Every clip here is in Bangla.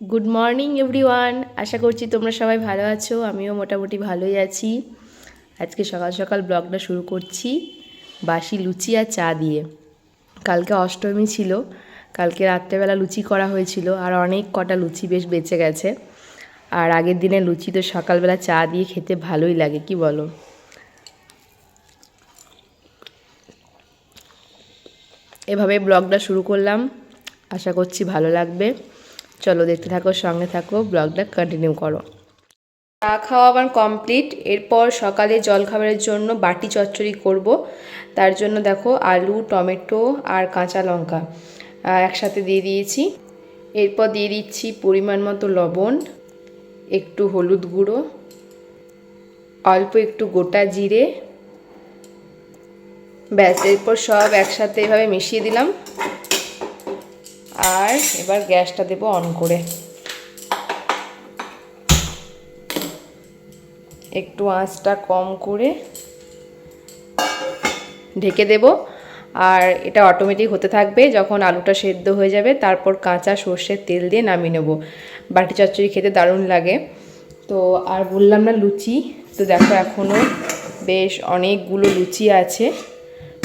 গুড মর্নিং এভরিওয়ান আশা করছি তোমরা সবাই ভালো আছো। আমিও মোটামুটি ভালোই আছি। আজকে সকাল সকাল ব্লগটা শুরু করছি বাসি লুচি আর চা দিয়ে। কালকে অষ্টমী ছিল, কালকে রাত্রেবেলা লুচি করা হয়েছিল, আর অনেক কটা লুচি বেশ বেঁচে গেছে। আর আগের দিনে লুচি তো সকালবেলা চা দিয়ে খেতে ভালোই লাগে, কি বলো? এভাবে ব্লগটা শুরু করলাম। আশা করছি ভালো লাগবে। চলো দেখতে থাকো, সঙ্গে থাকো, ব্লগটা কন্টিনিউ করো। চা খাওয়া আমার কমপ্লিট এরপর সকালে জলখাবারের জন্য বাটি চচ্চড়ি করব। তার জন্য দেখো আলু, টমেটো আর কাঁচা লঙ্কা একসাথে দিয়ে দিয়েছি। এরপর দিয়ে দিচ্ছি পরিমাণ মতো লবণ, একটু হলুদ গুঁড়ো, অল্প একটু গোটা জিরে। ব্যাস, এরপর সব একসাথে এভাবে মিশিয়ে দিলাম। আর এবার গ্যাসটা দেবো অন করে। একটু আঁচটা কম করে ঢেকে দেব। আর এটা অটোমেটিক হতে থাকবে যখন আলুটা সেদ্ধ হয়ে যাবে, তারপর কাঁচা সর্ষের তেল দিয়ে নামিয়ে নেব। বাটি চচ্চড়ি খেতে দারুণ লাগে। তো আর বললাম না লুচি, তো দেখো এখনও বেশ অনেকগুলো লুচি আছে।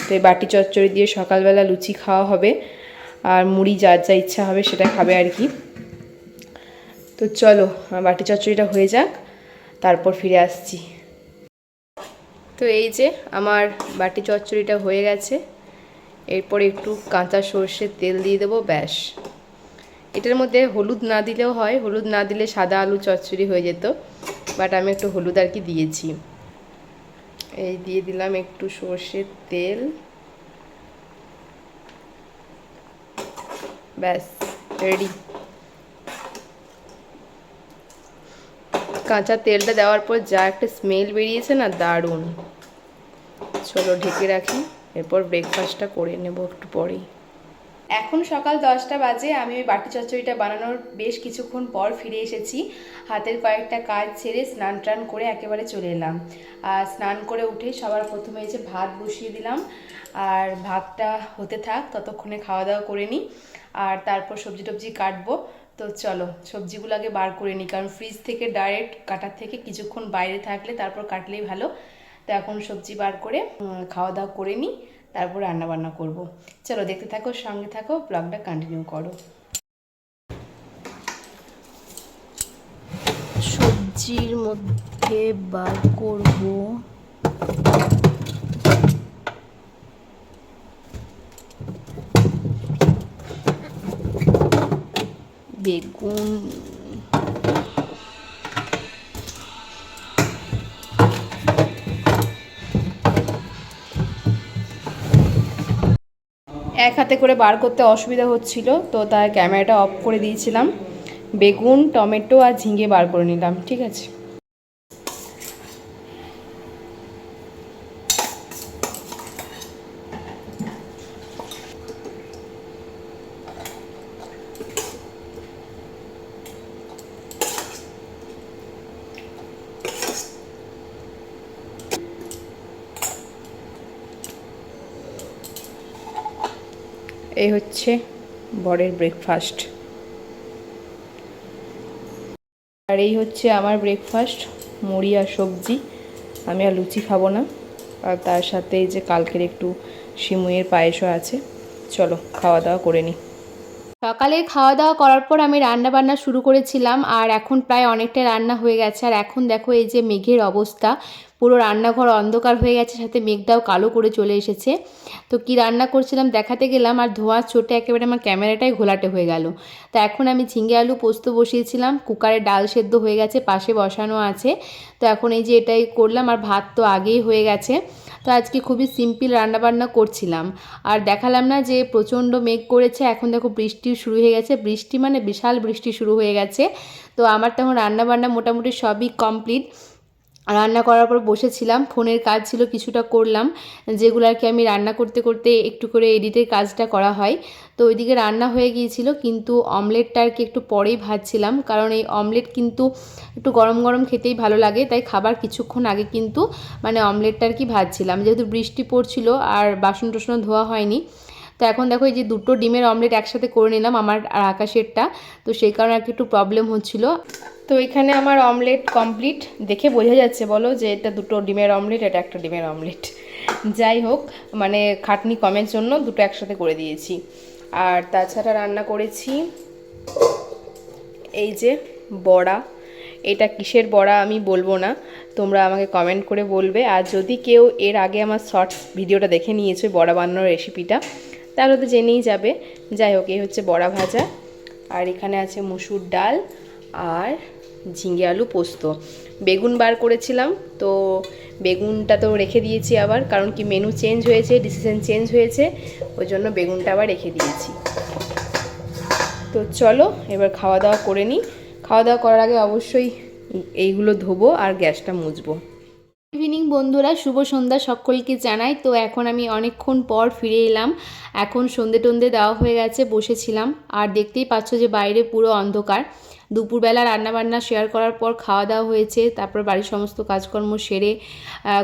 তো এই বাটি চচ্চড়ি দিয়ে সকালবেলা লুচি খাওয়া হবে। আর মুড়ি যার যা ইচ্ছা হবে সেটা খাবে আর কি। তো চলো বাটি চচ্চড়িটা হয়ে যাক, তারপর ফিরে আসছি। তো এই যে আমার বাটি চচ্চড়িটা হয়ে গেছে, এরপর একটু কাঁচা সর্ষের তেল দিয়ে দেবো, ব্যাস। এটার মধ্যে হলুদ না দিলেও হয়, হলুদ না দিলে সাদা আলু চচ্চড়ি হয়ে যেত, বাট আমি একটু হলুদ আর কি দিয়েছি। এই দিয়ে দিলাম একটু সর্ষের তেল। ব্যাস রেডি কাঁচা তেলটা দেওয়ার পর যা একটা স্মেল বেরিয়েছে না, দারুণ। চলো ঢেকে রাখি, এরপর ব্রেকফাস্টটা করে নেব একটু পরেই। এখন সকাল দশটা বাজে, আমি ওই বাটি চচ্চড়িটা বানানোর বেশ কিছুক্ষণ পর ফিরে এসেছি। হাতের কয়েকটা কাজ ছেড়ে স্নান টান করে একেবারে চলে এলাম। আর স্নান করে উঠে সবার প্রথমে যে ভাত বসিয়ে দিলাম। আর ভাতটা হতে থাক, ততক্ষণে খাওয়া দাওয়া করে নিই। আর তারপর সবজি টবজি কাটবো। তো চলো, সবজিগুলো আগে বার করে নিই। কারণ ফ্রিজ থেকে ডাইরেক্ট কাটার থেকে কিছুক্ষণ বাইরে থাকলে তারপর কাটলেই ভালো। তো এখন সবজি বার করে খাওয়া দাওয়া করে নিই। তারপর রান্না বান্না করব। চলো দেখতে থাকো, সঙ্গে থাকো ব্লগটা কন্টিনিউ করো। সবজির মধ্যে বার করব। বেগুন এক হাতে করে বার করতে অসুবিধা হচ্ছিল, তো তার ক্যামেরাটা অফ করে দিয়েছিলাম। বেগুন, টমেটো আর ঝিঙে বার করে নিলাম, ঠিক আছে? এই হচ্ছে বরের ব্রেকফাস্ট আর এই হচ্ছে আমার ব্রেকফাস্ট মুড়ি আর সবজি। আমি আর লুচি খাব না। আর তার সাথে এই যে কালকের একটু সিমুইয়ের পায়েসও আছে। চলো খাওয়া দাওয়া করে নিই। সকালে খাওয়া দাওয়া করার পর আমি রান্না বান্না শুরু করেছিলাম। আর এখন প্রায় অনেকটা রান্না হয়ে গেছে। আর এখন দেখো এই যে মেঘের অবস্থা। পুরো রান্নাঘর অন্ধকার হয়ে গেছে, সাথে মেঘটাও কালো করে চলে এসেছে। তো কি রান্না করছিলাম দেখাতে গেলাম, আর ধোঁয়ার চোটে একেবারে আমার ক্যামেরাটাই ঘোলাটে হয়ে গেল। তো এখন আমি ঝিঙে আলু পোস্ত বসিয়েছিলাম, কুকারে ডাল সেদ্ধ হয়ে গেছে, পাশে বসানো আছে। তো এখন এই যে এটাই করলাম, আর ভাত তো আগেই হয়ে গেছে। তো আজকে খুবই সিম্পল রান্নাবান্না করছিলাম। আর দেখালাম না যে প্রচণ্ড মেঘ করেছে, এখন দেখো বৃষ্টি শুরু হয়ে গেছে। বৃষ্টি মানে বিশাল বৃষ্টি শুরু হয়ে গেছে। তো আমার তখন রান্নাবান্না মোটামুটি সবই কমপ্লিট। রান্না করার পর বসেছিলাম, ফোনের কাজ ছিল কিছুটা করলাম, যেগুলো আর কি আমি রান্না করতে করতে একটু করে এডিটের কাজটা করা হয়। তো ওইদিকে রান্না হয়ে গিয়েছিল, কিন্তু অমলেটটা আর কি একটু পরেই ভাজছিলাম, কারণ এই অমলেট কিন্তু একটু গরম গরম খেতেই ভালো লাগে, তাই খাবার কিছুক্ষণ আগে কিন্তু মানে অমলেটটা আর কি ভাজছিলাম। যেহেতু বৃষ্টি পড়ছিল আর বাসন টাসন ধোয়া হয়নি তো এখন দেখো এই যে দুটো ডিমের অমলেট একসাথে করে নিলাম আমার আর আকাশেরটা। তো সেই কারণে আর একটু প্রবলেম হচ্ছিল। তো এখানে আমার অমলেট কমপ্লিট দেখে বোঝা যাচ্ছে বলো যে এটা দুটো ডিমের অমলেট, এটা একটা ডিমের অমলেট। যাই হোক মানে খাটনি কমের জন্য দুটো একসাথে করে দিয়েছি। আর তাছাড়া রান্না করেছি এই যে বড়া। এটা কিসের বড়া আমি বলব না, তোমরা আমাকে কমেন্ট করে বলবে। আর যদি কেউ এর আগে আমার শর্টস ভিডিওটা দেখে নিয়েছো বড়া বানানোর রেসিপিটা তাহলে তো জেনেই যাবে। যাই হোক, এই হচ্ছে বড়া ভাজা। আর এখানে আছে মুসুর ডাল আর ঝিঙে আলু পোস্ত। বেগুন বার করেছিলাম, তো বেগুনটা তো রেখে দিয়েছি আবার, কারণ কি মেনু চেঞ্জ হয়েছে ডিসিশন চেঞ্জ হয়েছে, ওই জন্য বেগুনটা আবার রেখে দিয়েছি। তো চলো, এবার খাওয়া দাওয়া করে নিই। খাওয়া দাওয়া করার আগে অবশ্যই এইগুলো ধোবো আর গ্যাসটা মুছবো। ইভিনিং বন্ধুরা। শুভ সন্ধ্যা সকলকে জানাই। তো এখন আমি অনেকক্ষণ পর ফিরে এলাম। এখন সন্ধে টন্ধে দেওয়া হয়ে গেছে, বসেছিলাম। আর দেখতেই পাচ্ছ যে বাইরে পুরো অন্ধকার। দুপুরবেলা রান্নাবান্না শেয়ার করার পর খাওয়া দাওয়া হয়েছে, তারপর বাড়ির সমস্ত কাজকর্ম সেরে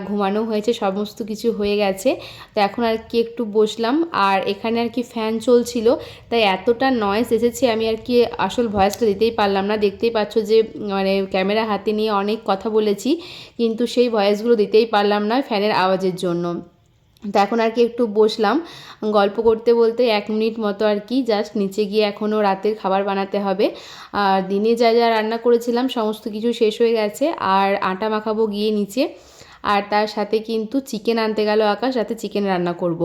ঘুমানো হয়েছে, সমস্ত কিছু হয়ে গেছে। তো এখন আর কি একটু বসলাম, আর এখানে আর কি ফ্যান চলছিল, তাই এতটা নয়েজ এসেছে আমি আর কি আসল ভয়েসটা দিতেই পারলাম না। দেখতেই পাচ্ছ যে মানে ক্যামেরা হাতে নিয়ে অনেক কথা বলেছি, কিন্তু সেই ভয়েসগুলো দিতেই পারলাম না ফ্যানের আওয়াজের জন্য। তো এখন আর কি একটু বসলাম। গল্প করতে বলতে এক মিনিট মতো আর কি জাস্ট নিচে গিয়ে এখনও রাতের খাবার বানাতে হবে। আর দিনে যা যা রান্না করেছিলাম, সমস্ত কিছু শেষ হয়ে গেছে। আর আটা মাখাবো গিয়ে নিচে। আর তার সাথে কিন্তু চিকেন আনতে গেল আকাশ, রাতে চিকেন রান্না করব।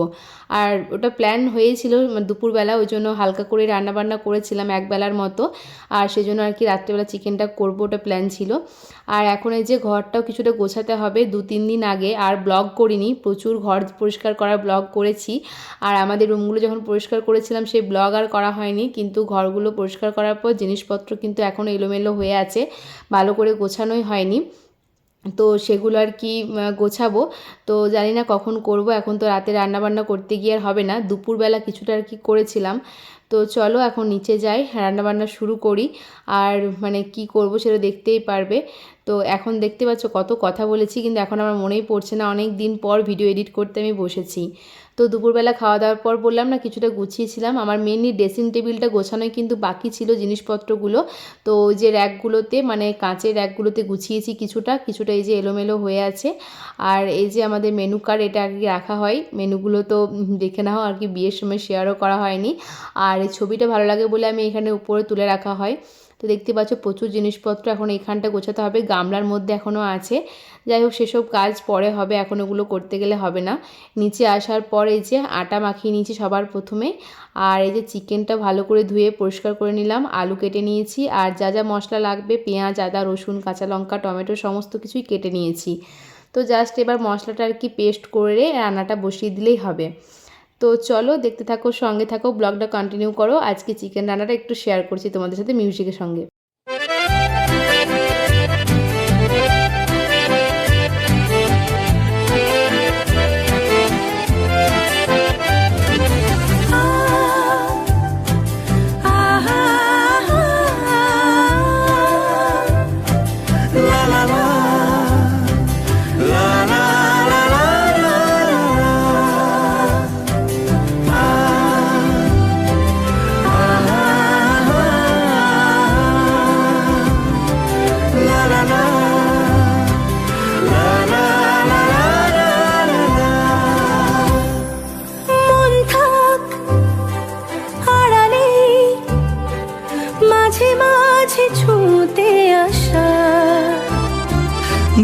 আর ওটা প্ল্যান হয়েছিল দুপুরবেলা, ওই জন্য হালকা করে রান্না বান্না করেছিলাম এক বেলার মতো। আর সেই জন্য আর কি রাত্রেবেলা চিকেনটা করব ওটা প্ল্যান ছিল। আর এখন এই যে ঘরটাও কিছুটা গোছাতে হবে, দু, তিন দিন আগে। আর ব্লগ করিনি, প্রচুর ঘর পরিষ্কার করার ব্লগ করেছি। আর আমাদের রুমগুলো যখন পরিষ্কার করেছিলাম, সেই ব্লগ আর করা হয়নি। কিন্তু ঘরগুলো পরিষ্কার করার পর জিনিসপত্র কিন্তু এখনও এলোমেলো হয়ে আছে, ভালো করে গোছানোই হয়নি। তো সেগুলো আর কি গোছাবো। তো জানি না কখন করব, এখন তো রাতে রান্নাবান্না করতে গিয়ে আর হবে না। দুপুরবেলা কিছুটা আর কি করেছিলাম। তো চলো এখন নিচে যাই, রান্নাবান্না শুরু করি। আর মানে কি করব সেটা দেখতেই পারবে। তো এখন দেখতে পাচ্ছ কত কথা বলেছি, কিন্তু এখন আমার মনেই পড়ছে না। অনেক দিন পর ভিডিও এডিট করতে আমি বসেছি। তো দুপুরবেলা খাওয়া দাওয়ার পর বললাম, না, কিছুটা গুছিয়েছিলাম। আমার মেনলি ড্রেসিং টেবিলটা গোছানোই কিন্তু বাকি ছিল জিনিসপত্রগুলো। তো যে র্যাকগুলোতে মানে কাঁচের র্যাকগুলোতে গুছিয়েছি কিছুটা কিছুটা এই যে এলোমেলো হয়ে আছে। আর এই যে আমাদের মেনু কার্ড এটা আর কি রাখা হয়। মেনুগুলো তো দেখে নাও, আর কি বিয়ের সময় শেয়ারও করা হয়নি। আর এই ছবিটা ভালো লাগে বলে আমি এখানে উপরে তুলে রাখা হয়। তো দেখতে পাচ্ছ প্রচুর জিনিসপত্র এখন এইখানটা গোছাতে হবে, গামলার মধ্যে এখনও আছে। যাই হোক, সেসব কাজ পরে হবে, এখন ওগুলো করতে গেলে হবে না। নিচে আসার পর এই যে আটা মাখিয়ে নিয়েছি সবার প্রথমে। আর এই যে চিকেনটা ভালো করে ধুয়ে পরিষ্কার করে নিলাম, আলু কেটে নিয়েছি, আর যা যা মশলা লাগবে, পেঁয়াজ, আদা, রসুন, কাঁচা লঙ্কা, টমেটো সমস্ত কিছুই কেটে নিয়েছি। তো জাস্ট এবার মশলাটা আর কি পেস্ট করে রান্নাটা বসিয়ে দিলেই হবে। তো চলো দেখতে থাকো, সঙ্গে থাকো, ব্লগটা কন্টিনিউ করো। আজকে চিকেন রান্নাটা একটু শেয়ার করছি তোমাদের সাথে, মিউজিকের সঙ্গে।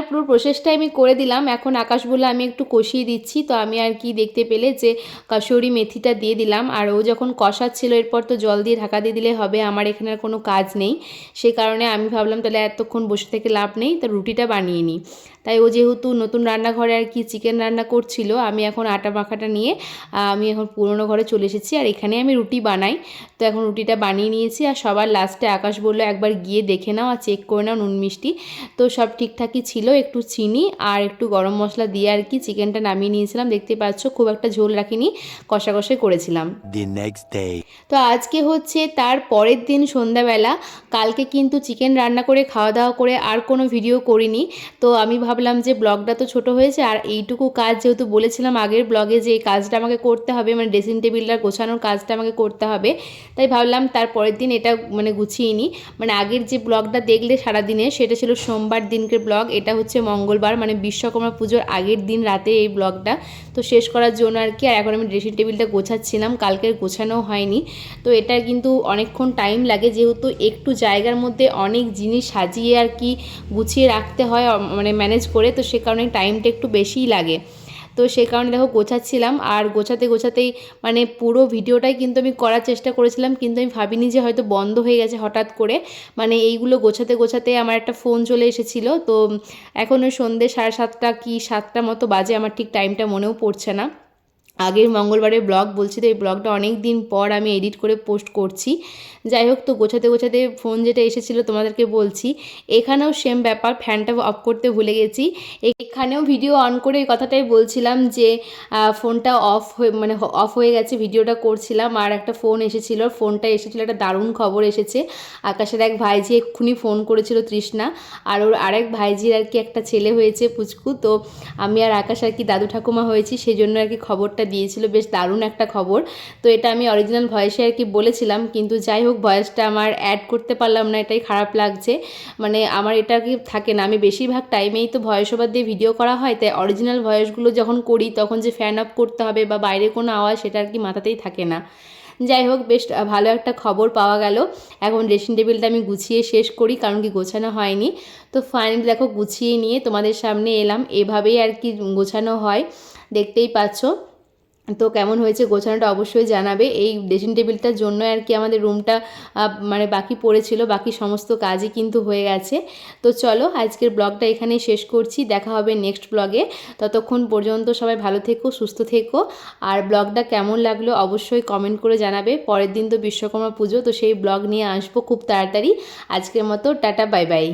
রান্নার পুরো প্রসেসটা আমি করে দিলাম। এখন আকাশ বলে আমি একটু কষিয়ে দিচ্ছি। তো আমি আর কি দেখতে পেলে যে কাসুরি মেথিটা দিয়ে দিলাম। আর ও যখন কষাচ্ছিল, এরপর তো জল দিয়ে ঢাকা দিয়ে দিলে হবে। আমার এখানে কোনো কাজ নেই। সেই কারণে আমি ভাবলাম তাহলে এতক্ষণ বসে থেকে লাভ নেই। তো রুটিটা বানিয়ে নিই। তাই ও যেহেতু নতুন রান্নাঘরে আর কি চিকেন রান্না করছিল আমি এখন আটা মাখাটা নিয়ে আমি এখন পুরনো ঘরে চলে এসেছি আর এখানে আমি রুটি বানাই। তো এখন রুটিটা বানিয়ে নিয়েছি আর সবার লাস্টে আকাশ বলল একবার গিয়ে দেখে নাও আর চেক করে নাও নুন মিষ্টি। তো সব ঠিকঠাকই ছিল একটু চিনি আর একটু গরম মশলা দিয়ে আর কি চিকেনটা নামিয়ে নিয়েছিলাম। দেখতে পাচ্ছ খুব একটা ঝোল রাখিনি কষা কষাই করেছিলাম. তো আজকে হচ্ছে তার পরের দিন সন্ধ্যাবেলা কালকে কিন্তু চিকেন রান্না করে খাওয়া দাওয়া করে আর কোনো ভিডিও করিনি। তো আমি ভাবলাম যে ব্লগটা তো ছোট হয়েছে আর এইটুকু কাজ যেহেতু বলেছিলাম আগের ব্লগে যে এই কাজটা আমাকে করতে হবে মানে ড্রেসিং টেবিলটা গোছানোর কাজটা আমাকে করতে হবে, তাই ভাবলাম তার পরের দিন এটা মানে গুছিয়ে নিই মানে আগের যে ব্লগটা দেখলে সারাদিনে সেটা ছিল সোমবার দিনকের ব্লগ, এটা হচ্ছে মঙ্গলবার মানে বিশ্বকর্মা পুজোর আগের দিন রাতে এই ব্লগটা। তো শেষ করার জন্য আর কি, আর এখন আমি ড্রেসিং টেবিলটা গোছাচ্ছিলাম কালকের গোছানো হয়নি। তো এটা কিন্তু অনেকক্ষণ টাইম লাগে, যেহেতু একটু জায়গার মধ্যে অনেক জিনিস সাজিয়ে আর কি গুছিয়ে রাখতে হয় মানে ম্যানেজ করে, তো সে কারণে টাইমটা একটু বেশিই লাগে। তো সে কারণে দেখো গোছাচ্ছিলাম, আর গোছাতে গোছাতেই মানে পুরো ভিডিওটাই কিন্তু আমি করার চেষ্টা করেছিলাম, কিন্তু আমি ভাবিনি যে হয়তো বন্ধ হয়ে গেছে হঠাৎ করে। মানে এইগুলো গোছাতে গোছাতে আমার একটা ফোন চলে এসেছিল, তো এখন ওই সন্ধ্যে সাড়ে সাতটা কি সাতটা মতো বাজে, আমার ঠিক টাইমটা মনেও পড়ছে না। আগের মঙ্গলবারের ব্লগ বলছি তো, এই ব্লগটা অনেক দিন পর আমি এডিট করে পোস্ট করছি। যাই হোক তো, গোছাতে গোছাতে ফোন যেটা এসেছিল তোমাদেরকে বলছি, এখানেও সেম ব্যাপার ফ্যানটা অফ করতে ভুলে গেছি। এখানেও ভিডিও অন করে এই কথাটাই বলছিলাম যে ফোনটা অফ হয়ে মানে অফ হয়ে গেছে ভিডিওটা করছিলাম, আর একটা ফোন এসেছিল ফোনটা এসেছিল, একটা দারুণ খবর এসেছে। আকাশের এক ভাইজি এক্ষুনি ফোন করেছিল তৃষ্ণা, আর ওর আরেক ভাইজির আর কি একটা ছেলে হয়েছে পুচকু, তো আমি আর আকাশ আর কি দাদু ঠাকুমা হয়েছি সেই জন্য আর কি খবরটা দিয়েছিল, বেশ দারুণ একটা খবর। তো এটা আমি অরিজিনাল ভয়েসে আর কি বলেছিলাম, কিন্তু যাই হোক ভয়েসটা আমার অ্যাড করতে পারলাম না, এটাই খারাপ লাগছে। মানে আমার এটা কি থাকে না, আমি বেশিরভাগ টাইমেই তো ভয়েস ওভার দিয়ে ভিডিও করা হয়, তাই অরিজিনাল ভয়েসগুলো যখন করি, তখন যে ফ্যান আপ করতে হবে বা বাইরে কোনো আওয়াজ, সেটা আর কি মাথাতেই থাকে না। যাই হোক, বেশ ভালো একটা খবর পাওয়া গেল। এখন ড্রেসিং টেবিলটা আমি গুছিয়ে শেষ করি, কারণ কি গোছানো হয়নি। তো ফাইনালি দেখো, গুছিয়ে নিয়ে তোমাদের সামনে এলাম। এভাবেই আর কি গোছানো হয়, দেখতেই পাচ্ছ। তো কেমন হয়েছে গোছানোটা অবশ্যই জানাবে। এই ড্রেসিং টেবিলটার জন্য আর কি আমাদের রুমটা মানে বাকি পড়েছিল, বাকি সমস্ত কাজই কিন্তু হয়ে গেছে। তো চলো, আজকের ব্লগটা এখানেই শেষ করছি। দেখা হবে নেক্সট ব্লগে ততক্ষণ পর্যন্ত সবাই ভালো থেকো, সুস্থ থেকো। আর ব্লগটা কেমন লাগল অবশ্যই কমেন্ট করে জানাবে। পরের দিন তো বিশ্বকর্মা পুজো, তো সেই ব্লগ নিয়ে আসব খুব তাড়াতাড়ি। আজকের মতো টাটা বাই বাই